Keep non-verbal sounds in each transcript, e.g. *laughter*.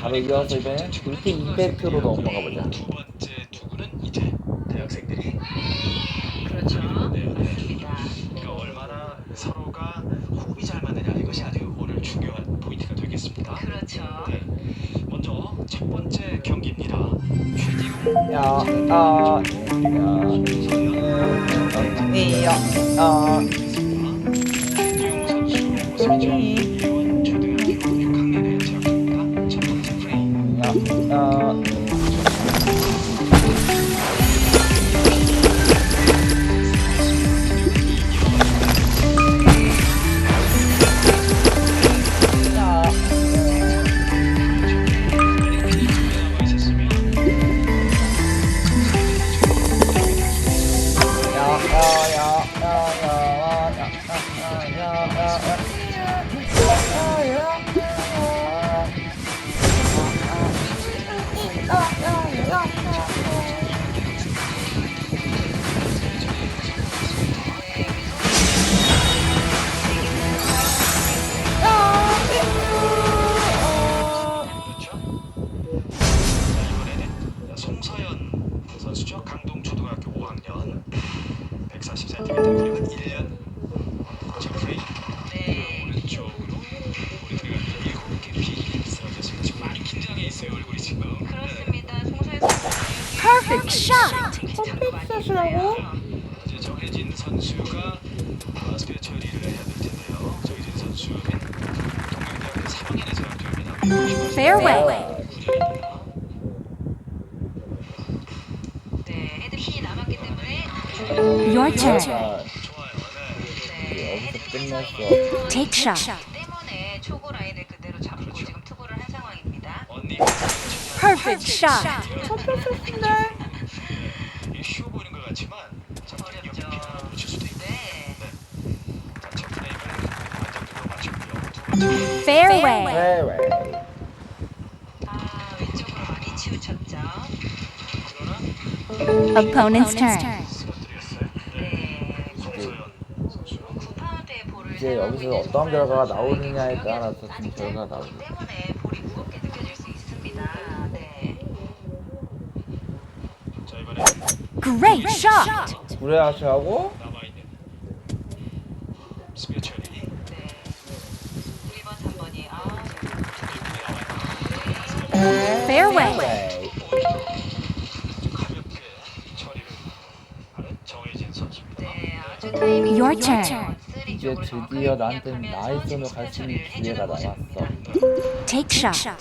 바로 이어서 이번엔 울티 임팩트로 넘어가 보자. 두 번째 투구는 이제 대학생들이 그렇죠. 네, 네. 맞습니다. 그러니까 얼마나 서로가 호흡이 잘 맞느냐 이것이 아주 오늘 중요한 포인트가 되겠습니다. 그렇죠. 네. 먼저 첫 번째 경기입니다. 최지웅 야, 아, 야, 이, 야, 아, 呃 샷이라고? 이제 정혜진 선수가 어, 스페어 처리를 해야 될 텐데요. 정혜진 선수는 동명대학교 3학년에 재학 중입니다. Fairway. 네, 헤드핀이 남았기 때문에 Your turn. 좋아요. 네. 네, 여기서 끝났어. Take shot. 때문에 초구 라인을 그대로 잡고 그렇죠. 지금 투구를 한 상황입니다. 언니 Perfect shot. 이게 쉬워 보이는 것 같지만 잠깐 어렵죠. 옆에 붙일 수도 있고. 네. 자, 첫 프레임을 안정적으로 맞췄고요. 두 Fairway. 왜, 왜? 아, 왼쪽으로 많이 치우쳤죠. 그러나 Opponent's turn. 네. 송소연 선수. 9파운드의 볼을 이제 사용하고 여기서 있는 어떤 송소연 결과가 선수에게 나오느냐에 공격에서 따라서 지금 아직 결과가 짧기 나오죠. 때문에 볼이 무겁게 느껴질 수 있습니다. 네. 자, 이번에 Great shot. 구레하시하고 Your turn. 이제 드디어 나한테 나의 손으로 갈 수 있는 기회가 남았어. Take shot.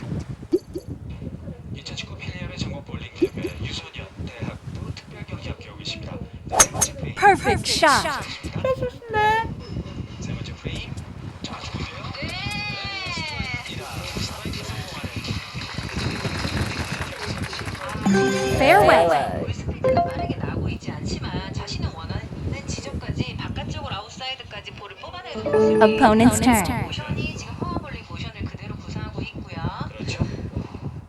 2019 페리얼의 전국 볼링 대회 유소년 대학부 특별 경기 합격 의십니다. Perfect shot. 세 번째 프레임, 자주 보세요. 이라, 사이드 성공하는 Fairway. Opponent's turn. 모션이 지금 허워볼링 모션을 그대로 구사하고 있고요. 그렇죠.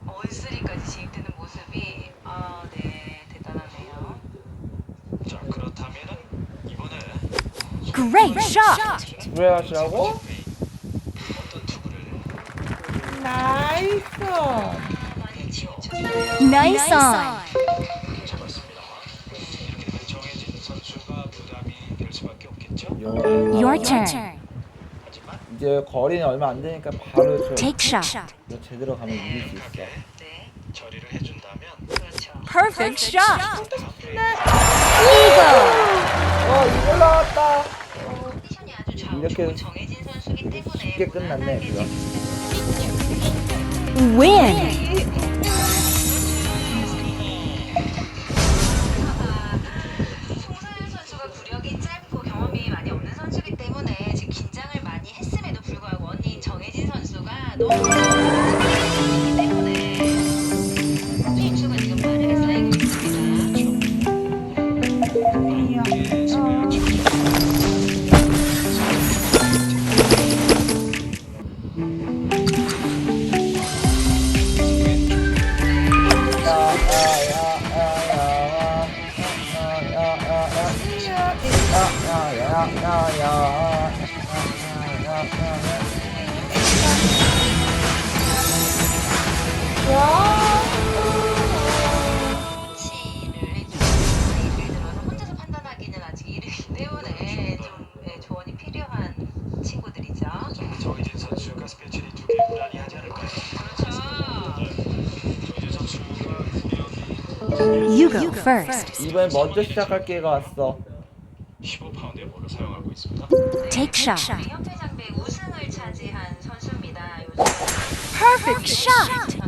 원쓰리까지 진입되는 모습이 아, 네, 대단하네요. 자, 그렇다면은 이번에 Great shot. 구레하시하고 어떤 투구를 나이스. 아, 많이 치우쳤어요. Nice on. Your turn. 이제 거리는 얼마 안 되니까 바로 저 Take shot. 이거 제대로 가면 이길 수 있어. 네, 처리를 해준다면. Perfect shot. Eagle. 어, 이걸 나왔다. 컨디션이 아주 좌우 이렇게 정해진 선수기 때문에 쉽게 끝났네, 무난하게. 지금 Win. First. 이번엔 먼저 시작할 기회가 왔어 15파운드의 볼을 사용하고 있습니다. Take shot. 우리 협회 장배 우승을 차지한 선수입니다. 요즘 Perfect shot.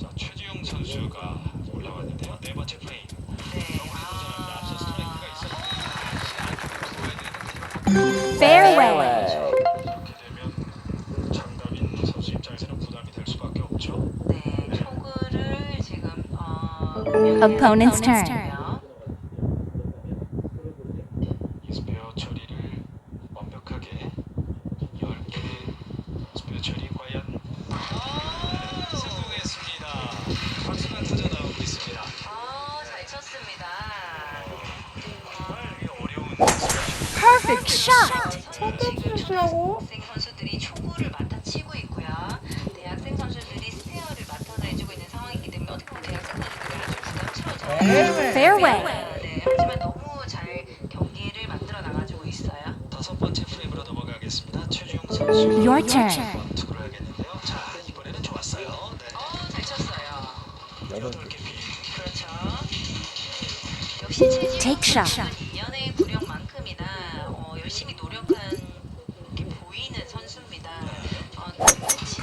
자, 최지용 선수가 올라왔는데요. 네 번째 프레임. 네. 아, Fairway. Opponent's turn. Your turn. 투구를 하겠는데요. 자, 이번에는 좋았어요. 네. 어, 잘 쳤어요. 여덟 개 피. 그렇죠. 역시 최지훈 Take shot. 2년의 구력만큼이나 어, 열심히 노력한 게 보이는 선수입니다. 어,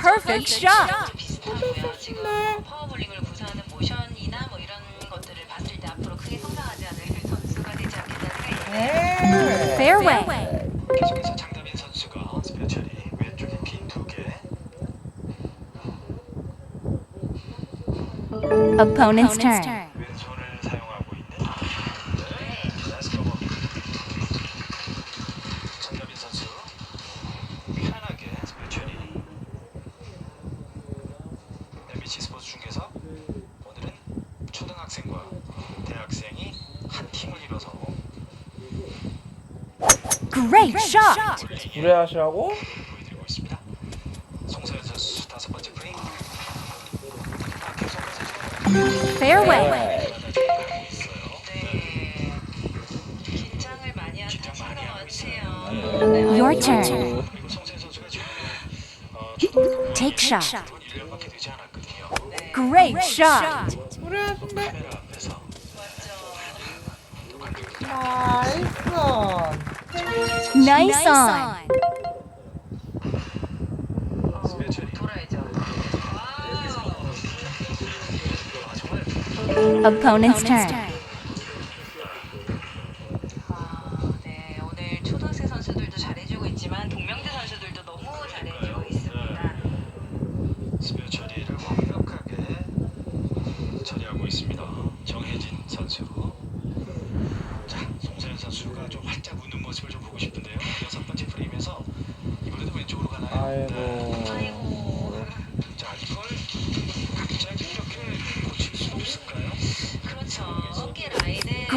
Perfect shot. Opponent's turn. 왼손을 사용하고 있는 네, 레스커버 장다빈 선수 편하게 처리 MBC 스포츠 중계석 오늘은 초등학생과 대학생이 한 팀을 이뤄서 Great shot. 무례하시라고? 요. 네. Your turn. 그리고 송서현 선수가 지금 어, 초등학교 Take shot. 한 1년밖에 되지 않았거든요. 네. Great shot. 무례하신데 카메라 앞에서 맞죠. 나이스 Nice on. Opponent's turn.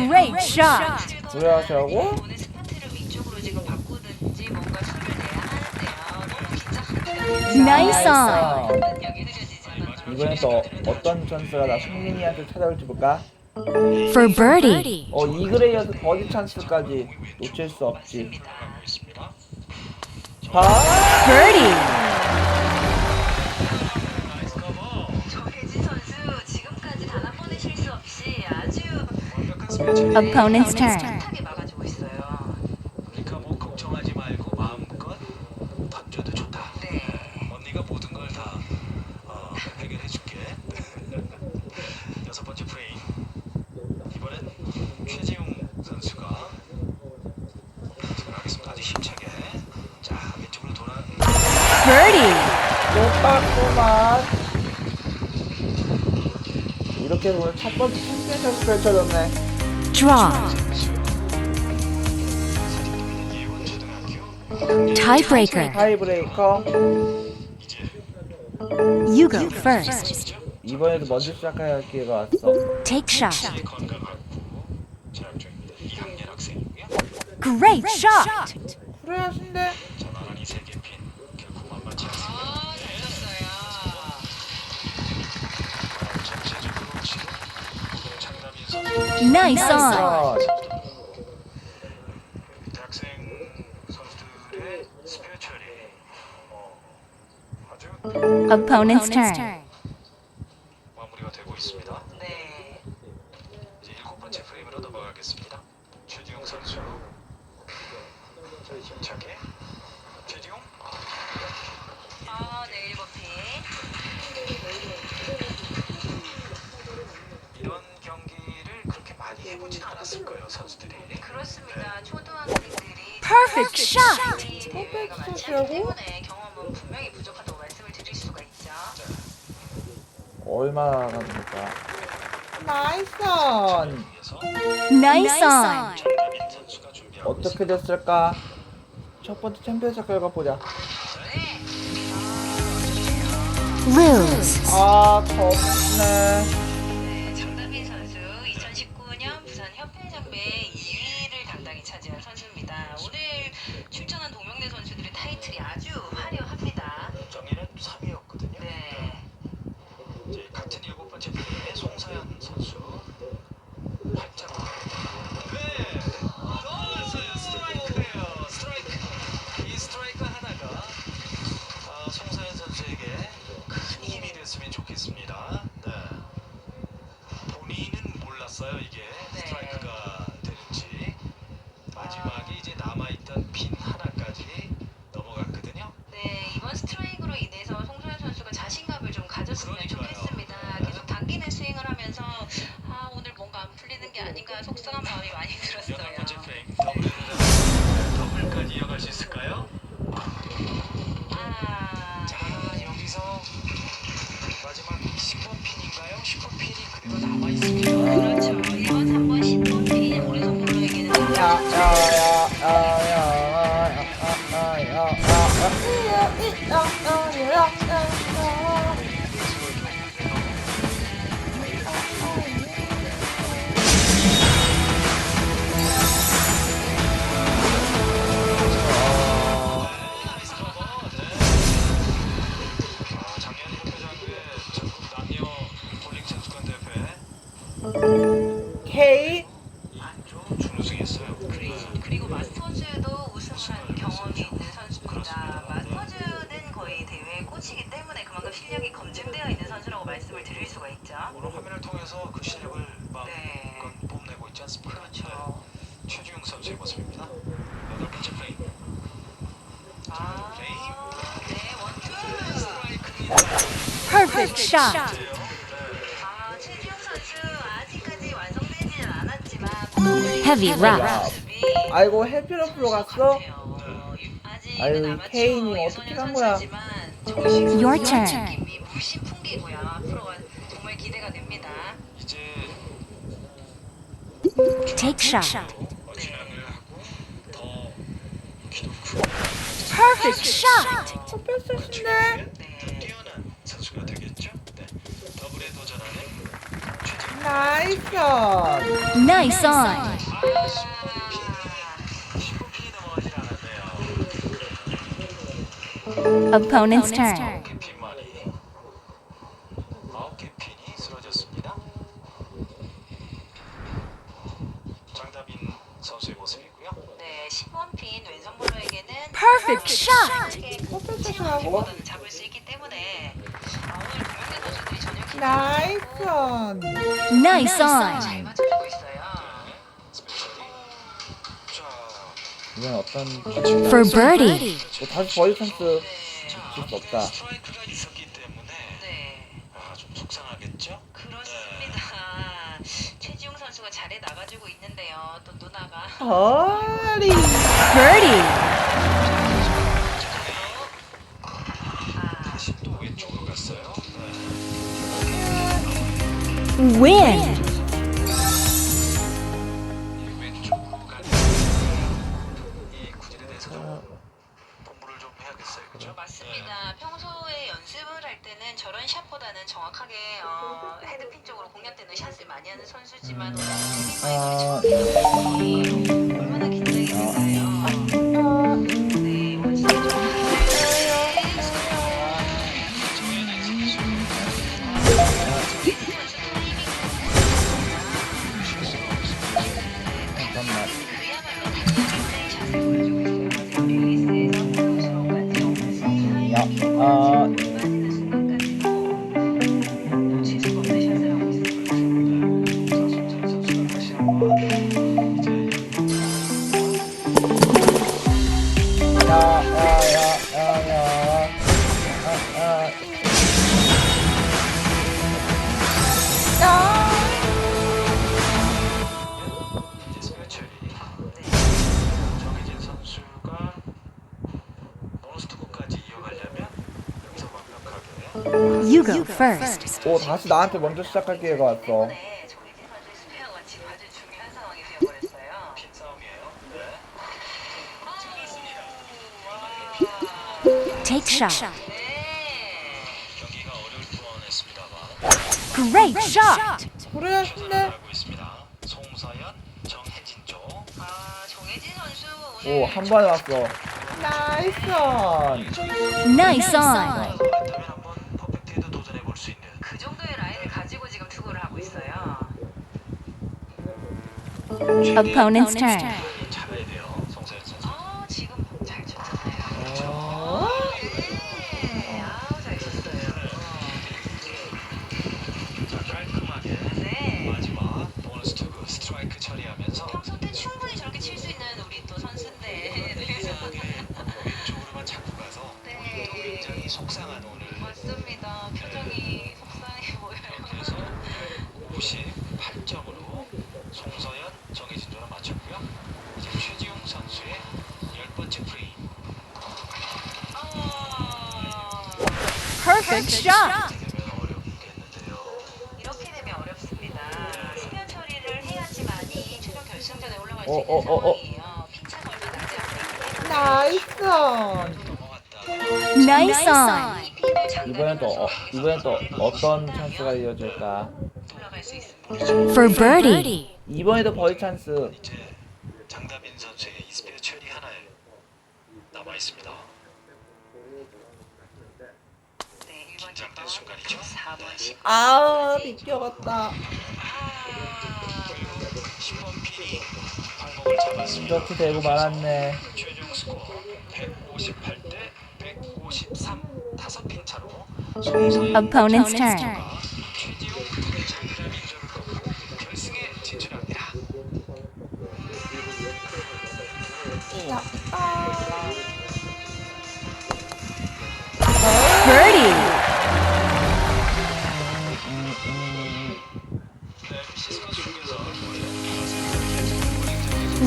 Great shot. 무례하시라고? 오늘 스파트를 위쪽으로 지금 바꾸든지 뭔가 수를 내야 하는데요. 너무 긴장하는 Nice on. 여기 느려지지 않았나. 이번엔 또 어떤 선수가 나 승민이한테 찾아올지 볼까? For birdie. 어 이글에 이어서 버디 찬스까지 놓칠 수 없지. 봐 Birdie. Opponent's turn. 깨끗하게 막아주고 있어요. 그러니까 뭐 걱정하지 말고 마음껏 던져도 좋다. 네. 언니가 모든 걸다 어, 해결해 줄게. *laughs* 여섯 번째 프레임. 이번엔 최지용 선수가 들어가겠습니다. 아주 힘차게. 자 왼쪽으로 돌아. Birdie. 못봤구만 이렇게 해서 오늘 첫 번째 펼쳐졌네 Draw. 선수. 사직동 예원 초등학교. Tiebreaker. 타이브레이커 이제 You go first. 이번에도 먼저 시작할 기회가 왔어 Take shot. 제 건강하고 재학 중입니다. 이학년 학생이고요. Great shot. 무례하신데 Nice, nice on. Opponent's, Opponent's turn. turn. 퍼펙트 샷! 퍼펙트 샷이라고? 싶다고? 얼마나 됩니까? 나이선! 나이스 어떻게 됐을까? 첫 번째 챔피언십 결과 보자. 루즈 아, 덥네. ピリックでまたハワイ好 굿샷. 헤비 락. 아이고 해피로 풀로 갔어? 아유 케인이 어떻게 간 거야? Your turn. Take shot. Perfect shot. 뺐을 텐데. 어, Nice on. Nice on. Opponent's turn. Perfect shot. 나이스 온. 나이스 잘 맞춰주고 있어요. 이건 어떤 For birdie. 다시 버디 찬스 줄수 없다. 스트라이크가 있었기 때문에 네, 아, 좀 속상하겠죠? 그렇습니다. 최지용 선수가 잘해 나가주고 있는데요. 또 누나가. 허리. birdie. Wind. 그렇죠? 맞습니다. 네. 평소에 연습을 할 때는 저런 샷보다는 정확하게 어, 헤드핀 쪽으로 공략되는 샷을 많이 하는 선수지만 음. go first. 오 다시 나한테 먼저 시작할 기회가 왔어. Take shot. Great shot. 그래 힘내. 오한 번에 왔어. 나이스. Nice on. Opponent's turn. 어어어어. 나이스. 나이스. 이번엔 또 어, 이번엔 또 어떤 찬스가 이어질까? For birdie. 이번에도 버디 찬스. 장다빈 선수의 이스페어 칠리 하나에 남아 있습니다. 긴장된 순간이죠. 네. 아 비껴갔다. 이렇게 되고 말았네. 최종 스코어 158대 153 다섯 핀 차로 송성 Opponent's turn. 최지용 부대장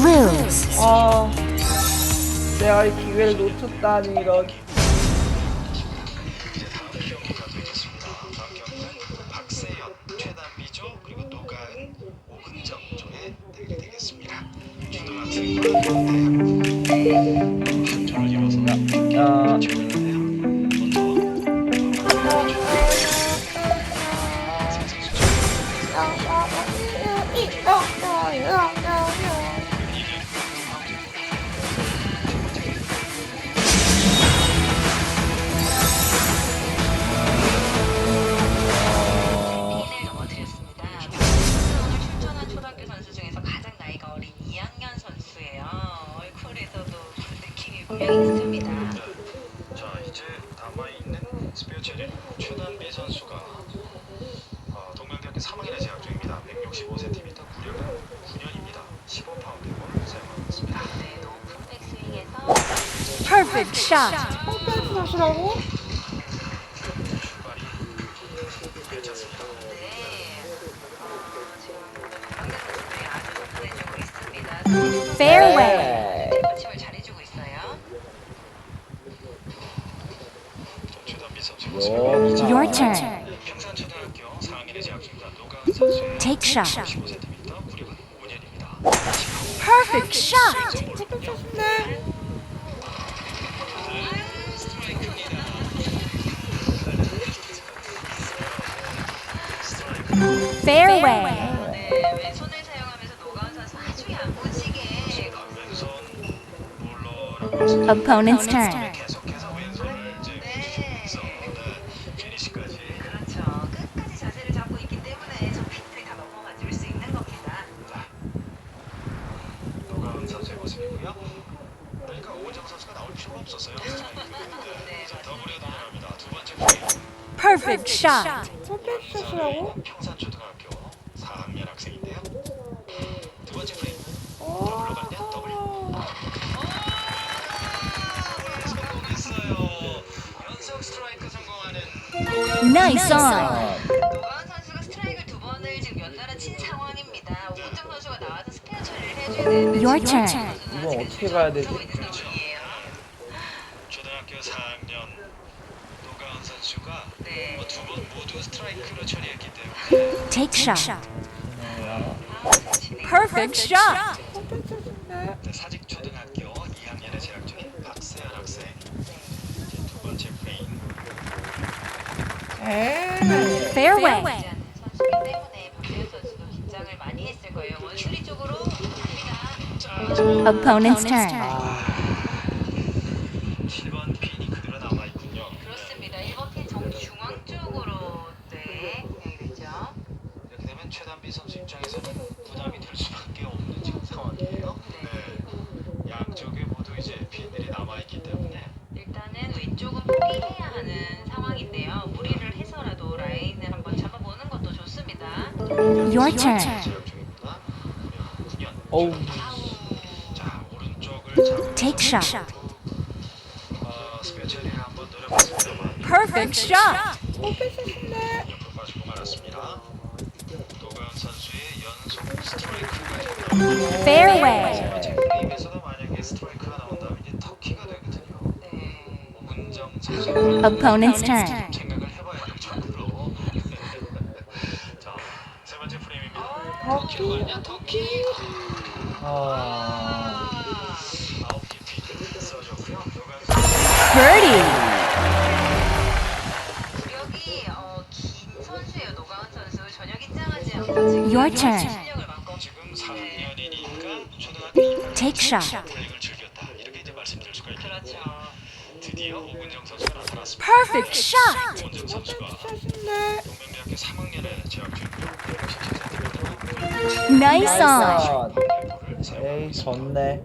lose. 아, 내가 이 기회를 놓쳤다니 이런. 야, 야. 명했습니다. 자 이제 남아있는 스피어체린 최단비 네 선수가 어, 동명대학교 3학년에 재학 중입니다. 165cm, 구력은 9년입니다. 15파운드권 사용하고 있습니다. 네, 높은 백스윙에서 퍼펙트 샷. 홈페이지 하시라고? shot. Perfect shot. Fairway. Opponent's turn. 샷. 서울의 서울의 평산초등학교 4학년 학생인데요. 두 번째 프레임. 나이스 노아 선수가 스트라이크 두 번을 지금 연달아 친 상황입니다. 네. 오정 선수가 나와서 스페어 처리를 해줘야 되는데 이건 어떻게 가야 되지? 때문에 Take shot. 좋네요. Perfect shot. 컴퓨터인데. 네, 사직초등학교 2학년에 재학 중인 박세현 학생 이제 두 번째 프레임 에이. Fairway. 하지 않는 선수기 때문에 박세현 선수도 긴장을 많이 했을 거예요. 원수리 쪽으로 갑니다. 자, 자 Opponent's turn. 아, 7번 핀이 그대로 남아있군요 그렇습니다. 1번 핀 정중앙 쪽으로 네, 진행이 됐죠. 이렇게 최단비 선수 입장에서는 부담이 될 수밖에 없는 지금 상황이에요 네. 양쪽에 모두 이제 핀들이 남아있기 때문에 일단은 왼쪽은 포기해야 하는 상황인데요. 무리를 해서라도 라인을 한번 잡아보는 것도 좋습니다. Your turn. 재학 중이구나 9년 어우. 자 오른쪽을 잡으면서 Take shot. 어, 처리를 한번 노려봤습니다만 Perfect shot. 옆으로 빠지고 말았습니다. 도가은 선수의 연속 Fairway. 번째 프레임에서도 만약에 스트라이크가 나온다면 이제 터키가 되거든요. 네. 선수 Opponent's turn. 생각을 해봐야 될 정도로. *laughs* 자, 세 번째 프레임입니다. 터키? 터키가 아니야 터키. 아. 아홉 개핀 써줬고요. 선수 Birdie. 구력이 어, 긴 선수예요. 노가은 선수 전혀 긴장하지 않고 지금 Your turn. 초등학교 2학년 Take shot. 볼링을 즐겼다 이렇게 이제 말씀드릴 수가 있겠네요. 그렇죠. 드디어 오근정 선수가 나타났습니다. Perfect shot. 오근정 선수가. 동명대학교 3학년에 재학 중이고요. Nice on. 에이, 졌네.